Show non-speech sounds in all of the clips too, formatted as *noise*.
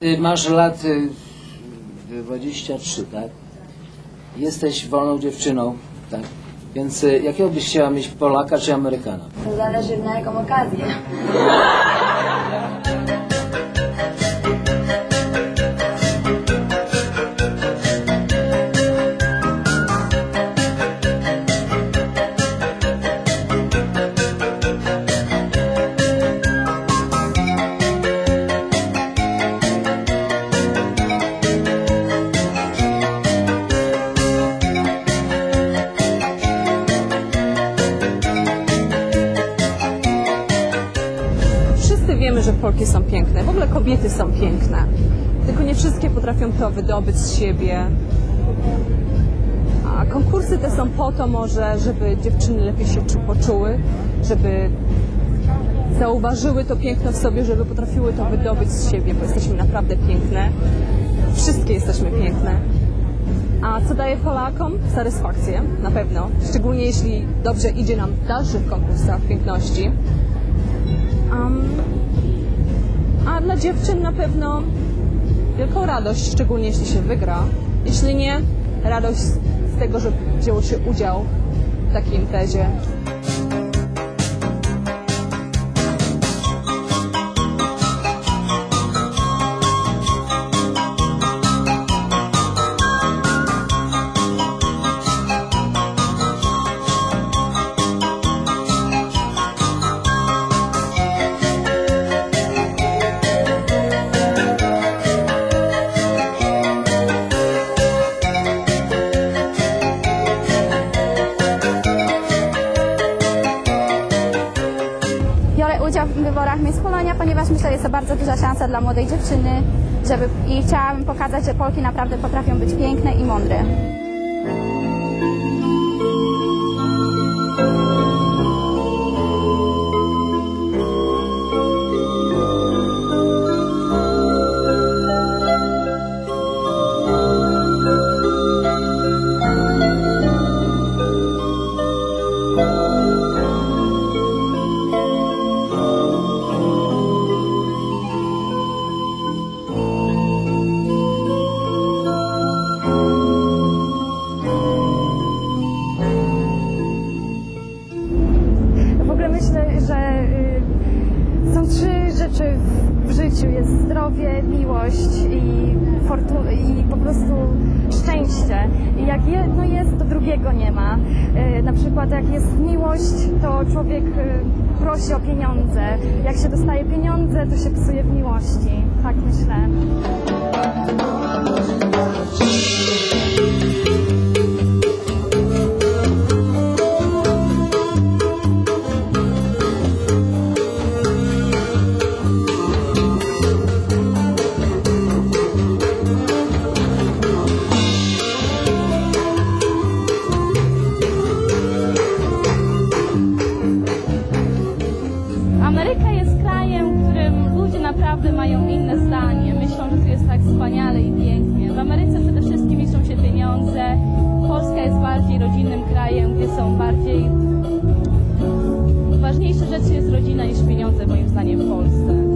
Masz lat y, 23, tak? Jesteś wolną dziewczyną, tak? Więc y, jakiego byś chciała mieć Polaka czy Amerykana? To zależy na jaką okazję. *laughs* Polki są piękne, w ogóle kobiety są piękne. Tylko nie wszystkie potrafią to wydobyć z siebie. A konkursy te są po to może, żeby dziewczyny lepiej się czu- poczuły, żeby zauważyły to piękno w sobie, żeby potrafiły to wydobyć z siebie, bo jesteśmy naprawdę piękne. Wszystkie jesteśmy piękne. A co daje Polakom? Satysfakcję, na pewno. Szczególnie jeśli dobrze idzie nam w dalszych konkursach piękności. Um, dla dziewczyn na pewno wielką radość, szczególnie jeśli się wygra. Jeśli nie, radość z tego, że wzięło się udział w takiej imprezie. Wyborach Miss Polonia, ponieważ myślę, że jest to bardzo duża szansa dla młodej dziewczyny, żeby i chciałabym pokazać, że Polki naprawdę potrafią być piękne i mądre. Trzy rzeczy w, życiu. Jest zdrowie, miłość i, fortu- i po prostu szczęście. I jak jedno jest, to drugiego nie ma. Y, na przykład jak jest miłość, to człowiek y, prosi o pieniądze. Jak się dostaje pieniądze, to się psuje w miłości. Tak myślę. Naprawdę mają inne zdanie. Myślą, że tu jest tak wspaniale i pięknie. W Ameryce przede wszystkim liczą się pieniądze. Polska jest bardziej rodzinnym krajem, gdzie są bardziej... Ważniejsze rzeczy jest rodzina niż pieniądze, moim zdaniem, w Polsce.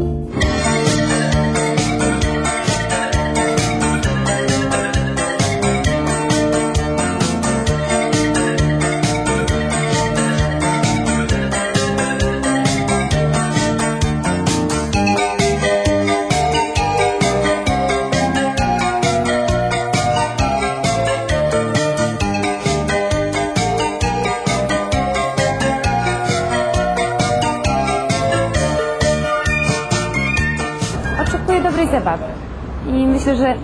Dobrej zabawy. I myślę, że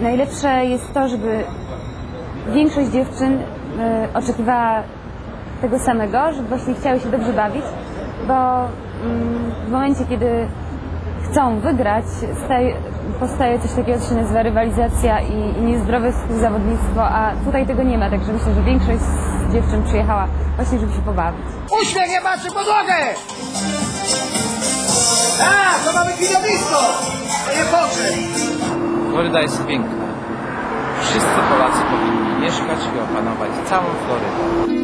najlepsze jest to, żeby większość dziewczyn e, oczekiwała tego samego, żeby właśnie chciały się dobrze bawić, bo mm, w momencie, kiedy chcą wygrać, staje, powstaje coś takiego, co się nazywa rywalizacja i, i niezdrowe współzawodnictwo, a tutaj tego nie ma, także myślę, że większość z dziewczyn przyjechała właśnie, żeby się pobawić. Uśmiech nie patrzy podłogę! Tak, to mamy widowisko! To nie pogrzeb! Floryda jest piękna. Wszyscy Polacy powinni mieszkać i opanować całą Florydę.